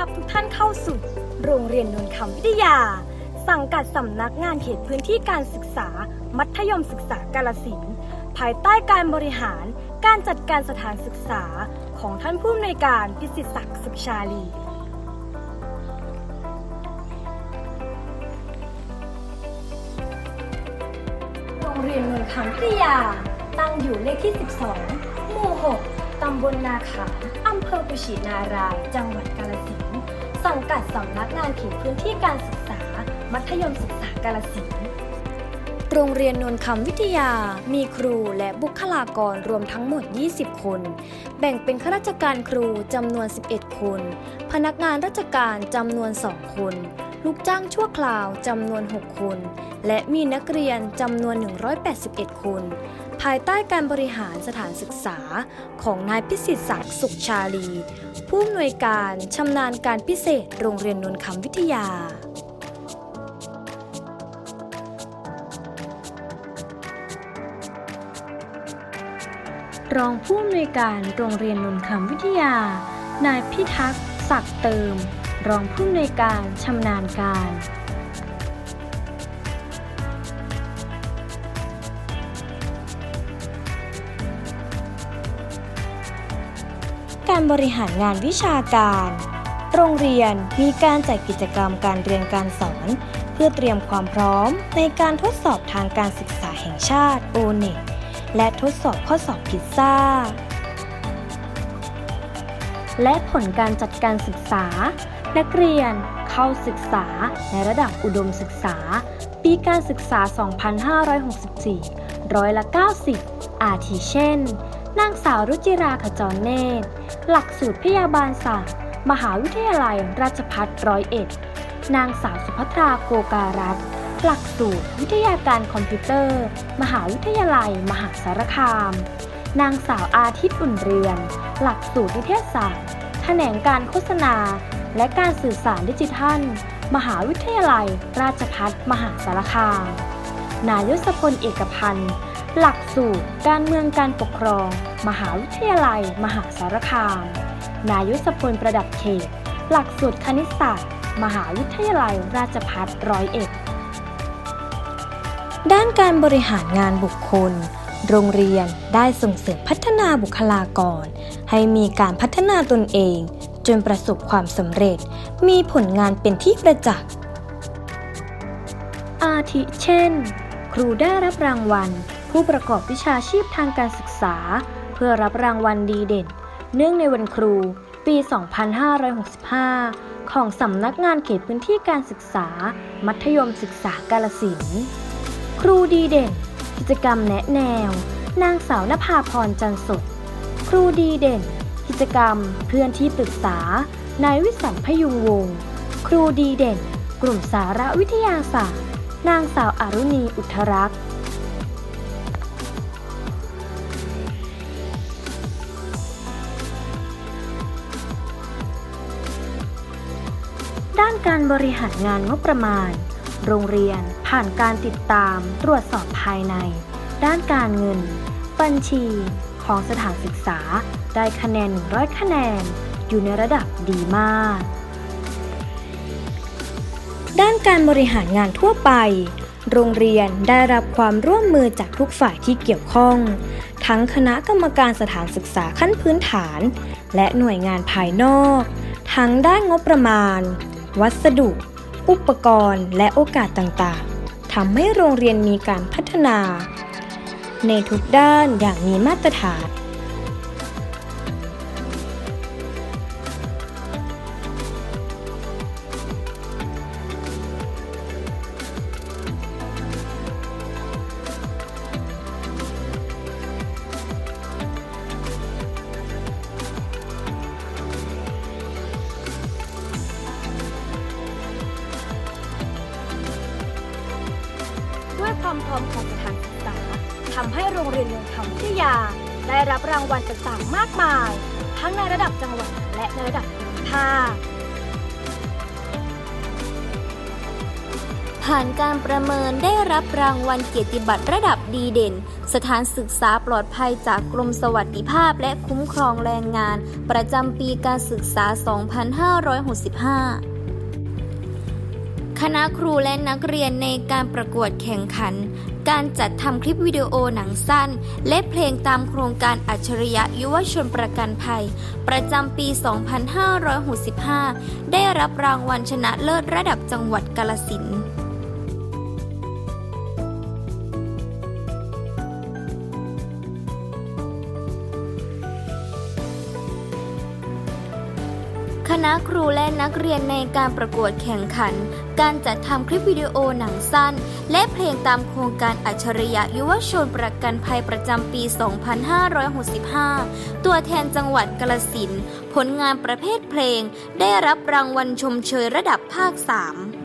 รับทุกท่านเข้าสู่ โรงเรียนนนคำวิทยา สังกัดสำนักงานเขตพื้นที่การศึกษา มัธยมศึกษากาลสินภายใต้การบริหารการจัดการสถานศึกษาของท่านผู้อำนวยการพิสิทธิศักดิ์สุขชาลีโรงเรียนนนคำวิทยา ตั้งอยู่เลขที่ 12 หมู่6ำบลนาขาอำเภอกุชินาราย จังหวัดกาฬสินธุ์สังกัดสำนักงานเขตพื้นที่การศึกษา มัธยมศึกษากาฬสินธุ์โรงเรียนนนคำวิทยา มีครูและบุคลากรรวมทั้งหมด 20 คน แบ่งเป็นข้าราชการครูจำนวน 11 คน พนักงานราชการจำนวน 2 คน ลูกจ้างชั่วคราวจำนวน 6 คน และมีนักเรียนจำนวน 181 คน ภายใต้การบริหารสถานศึกษาของนายพิสิทธิ์ศักดิ์สุขชาลี ผู้อำนวยการชำนาญการพิเศษโรงเรียนนนคำวิทยารองผู้อำนวยการโรงเรียนนนคำวิทยา นายพิทักษ์ศักดิ์เติม รองผู้อำนวยการชำนาญการ การบริหารงานวิชาการ โรงเรียนมีการจัดกิจกรรมการเรียนการสอน เพื่อเตรียมความพร้อมในการทดสอบทางการศึกษาแห่งชาติ o n e t และทดสอบข้อสอบพิซซ่า และผลการจัดการศึกษา นักเรียนเข้าศึกษาในระดับอุดมศึกษา ปีการศึกษา 2564 ร้อยละ 90 อาทิเช่น นางสาวรุจิราขจรเนตร หลักสูตรพยาบาลศาสตร์ มหาวิทยาลัยราชภัฏร้อยเอ็ด นางสาวสุภัทราโกการัตหลักสูตรวิทยาการคอมพิวเตอร์ มหาวิทยาลัย มหาสารคาม นางสาวอาทิตย์อุ่นเรือน หลักสูตรวิทยาศาสตร์ แขนงการโฆษณา และการสื่อสารดิจิทัล มหาวิทยาลัย ราชภัฏมหาสารคาม นายศพลเอกพันธ์ หลักสูตรการเมืองการปกครอง มหาวิทยาลัย มหาสารคาม นายุศพลประดับเขต หลักสูตรคณิตศาสตร์ มหาวิทยาลัยราชภัฏร้อยเอ็ด ด้านการบริหารงานบุคคล โรงเรียนได้ส่งเสริมพัฒนาบุคลากร ให้มีการพัฒนาตนเอง จนประสบความสำเร็จ มีผลงานเป็นที่ประจักษ์อาทิเช่น ครูได้รับรางวัล ผู้ประกอบวิชาชีพทางการศึกษา เพื่อรับรางวัลดีเด่น เนื่องในวันครู ปี 2565 ของสำนักงานเขตพื้นที่การศึกษา มัธยมศึกษากาลสินครูดีเด่น กิจกรรมแนะแนว นางสาวนภาพรจันทร์สดครูดีเด่น กิจกรรมเพื่อนที่ปรึกษานายวิสันพยุงวงศ์ครูดีเด่น กลุ่มสาระวิทยาศาสตร์ นางสาวอารุณีอุทรักษ์ การบริหารงานงบประมาณ โรงเรียนผ่านการติดตามตรวจสอบภายใน ด้านการเงิน บัญชีของสถานศึกษา ได้คะแนน 100 คะแนน อยู่ในระดับดีมาก ด้านการบริหารงานทั่วไป โรงเรียนได้รับความร่วมมือจากทุกฝ่ายที่เกี่ยวข้อง ทั้งคณะกรรมการสถานศึกษาขั้นพื้นฐาน และหน่วยงานภายนอก ทั้งด้านงบประมาณ วัสดุ อุปกรณ์ และโอกาสต่างๆทำให้โรงเรียนมีการพัฒนา ในทุกด้านอย่างมีมาตรฐาน พร้อมของสถานศึกษาทำให้โรงเรียนเมืองคำวิทยา ได้รับรางวัลต่างๆมากมาย ทั้งในระดับจังหวัดและในระดับภูมิภาคผ่านการประเมินได้รับรางวัลเกียรติบัตรระดับดีเด่น สถานศึกษาปลอดภัยจากกรมสวัสดิภาพและคุ้มครองแรงงาน ประจำปีการศึกษา 2565 คณะครูและนักเรียนในการประกวดแข่งขัน การจัดทำคลิปวิดีโอหนังสั้น และเพลงตามโครงการอัจฉริยะยุวชนประกันภัย ประจำปี 2565 ได้รับรางวัลชนะเลิศระดับจังหวัดกาลสินคณะครูและนักเรียนในการประกวดแข่งขัน การจัดทำคลิปวิดีโอหนังสั้น และเพลงตามโครงการอัจฉริยะยุวชนประกันภัยประจำปี 2565 ตัวแทนจังหวัดกาลสินผลงานประเภทเพลง ได้รับรางวัลชมเชยระดับภาค 3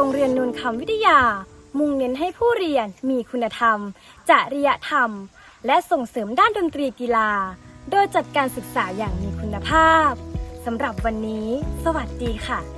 โรงเรียนนูนคำวิทยา มุ่งเน้นให้ผู้เรียนมีคุณธรรม จริยธรรม และส่งเสริมด้านดนตรีกีฬา โดยจัดการศึกษาอย่างมีคุณภาพสำหรับวันนี้ สวัสดีค่ะ